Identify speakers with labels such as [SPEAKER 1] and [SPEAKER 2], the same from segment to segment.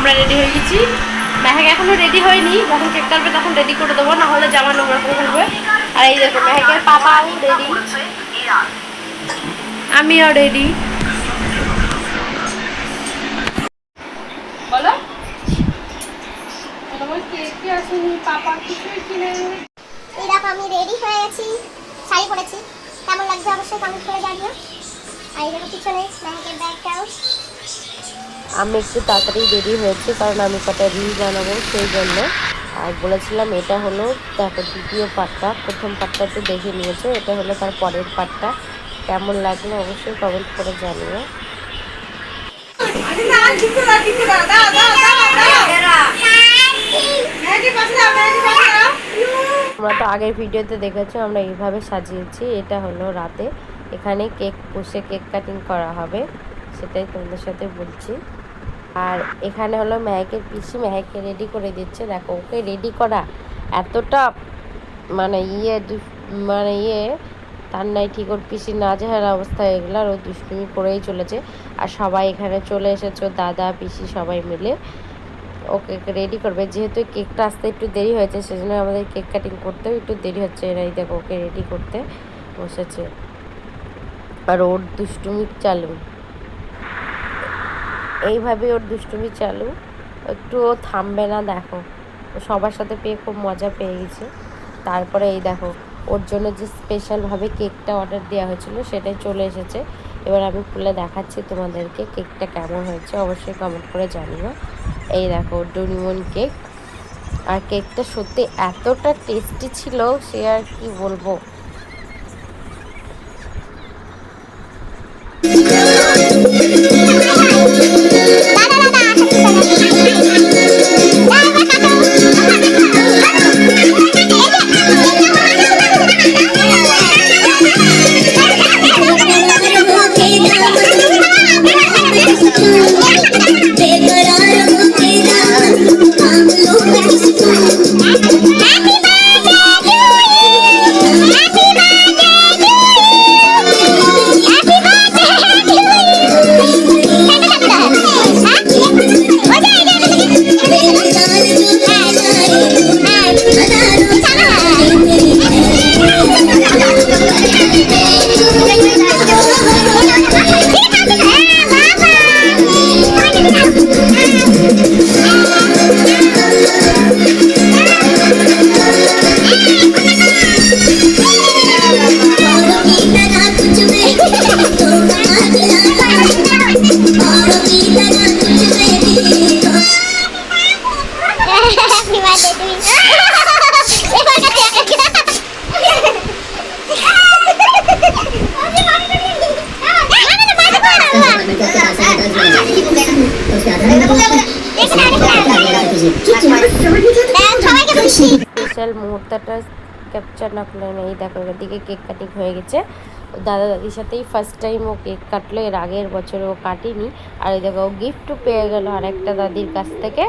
[SPEAKER 1] আমরা রেডি হয়ে গেছি। মেহেক এখনও রেডি হয়নি। যখন কেক কাটবে তখন রেডি করে দেবো না হলে জামা নোংরা করে ফেলবে। আর এই দেখো, মেহেকের পাপাও রেডি আমিও রেডি বলো। পাপা কিনে
[SPEAKER 2] আমি রেডি হয়ে শাড়ি কেমন লাগছে অবশ্যই কমেন্ট করে জানিও। আর এই দেখো, পিছনে ব্যাংকের ব্যাগটাও
[SPEAKER 1] আমি একটু তাড়াতাড়ি রেডি হয়েছি কারণ আমি কটা রিল বানাবো সেই জন্য। আর বলেছিলাম এটা হলো দেখো দ্বিতীয় পার্টটা প্রথম পার্টটা একটু দেখে নিয়েছো এটা হলো তার পরের পার্টটা কেমন লাগল অবশ্যই কমেন্ট করে জানিও। তোমরা তো আগের ভিডিওতে দেখেছ আমরা এইভাবে সাজিয়েছি এটা হলো রাতে। এখানে কেক বসে কেক কাটিং করা হবে সেটাই তোমাদের সাথে বলছি। আর এখানে হলো মেহেকের পিসি মেহেককে রেডি করে দিচ্ছে। দেখো, ওকে রেডি করা এতটা মানে ইয়ে মানে ইয়ে তার নাই ঠিক ওর পিসি না যাওয়ার অবস্থা এগুলো আর ও দুষ্টুমি করেই চলেছে। আর সবাই এখানে চলে এসেছে, দাদা, পিসি সবাই মিলে। ওকে রেডি করবে। যেহেতু কেকটা আসতে একটু দেরি হয়েছে, সেজন্য আমাদের কেক কাটিং করতেও একটু দেরি হচ্ছে। এরাই দেখো, ওকে রেডি করতে বসেছে। আর ওর দুষ্টুমি চালু। এইভাবে ওর দুষ্টুমি চালু। একটু ও থামবে না, দেখো। সবার সাথে পেয়ে খুব মজা পেয়ে গেছে। তারপরে এই দেখো, ওর জন্য যে স্পেশালভাবে কেকটা অর্ডার দেওয়া হয়েছিল, সেটাই চলে এসেছে। এবার আমি খুলে দেখাচ্ছি তোমাদেরকে কেকটা কেমন হয়েছে। অবশ্যই কমেন্ট করে জানিও। এই দেখো, ডুনিমন কেক। আর কেকটা সত্যি এতটা টেস্টি ছিল, সে আর কি বলব? স্পেশাল মুহূর্তটা ক্যাপচার না করলে না এই দেখো এদিকে কেক কাটিং হয়ে গেছে। দাদা দাদির সাথেই ফার্স্ট টাইম ও কেক কাটলো, এর আগের বছরে ও কাটেনি। আর এই দেখো গিফটও পেয়ে গেল আর একটা দাদির কাছ থেকে।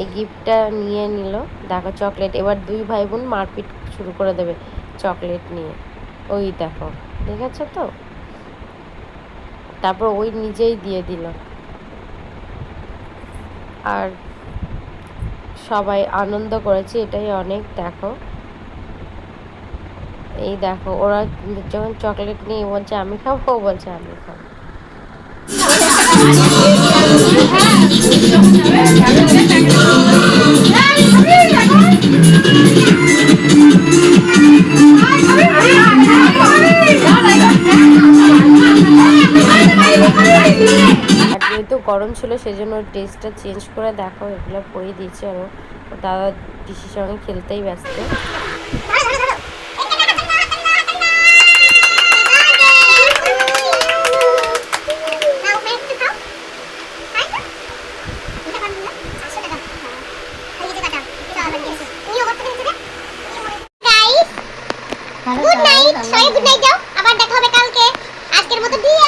[SPEAKER 1] এই গিফটটা নিয়ে নিল। দেখো চকলেট এবার দুই ভাই বোন মারপিট শুরু করে দেবে চকলেট নিয়ে। ওই দেখো, দেখেছ তো? তারপর ওই নিজেই দিয়ে দিল। আর সবাই আনন্দ করেছে, এটাই অনেক, দেখো। এই দেখো, ওরা যখন চকলেট নিয়ে বলছে, আমি খাব বলছে, আমি খাব। যেহেতু গরম ছিল, সেজন্য ড্রেসটা চেঞ্জ করে দেখো, এগুলো পরিয়ে দিয়েছে আর। ও দাদা পিসির সঙ্গে খেলতেই ব্যস্ত।
[SPEAKER 2] গুড নাইট সবাই গুড নাইট যাও আবার দেখা হবে কালকে। আজকের মতো দিয়ে।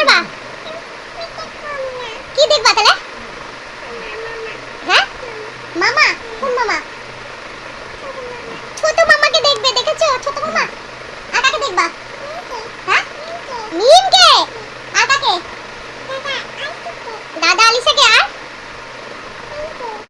[SPEAKER 2] দেখব না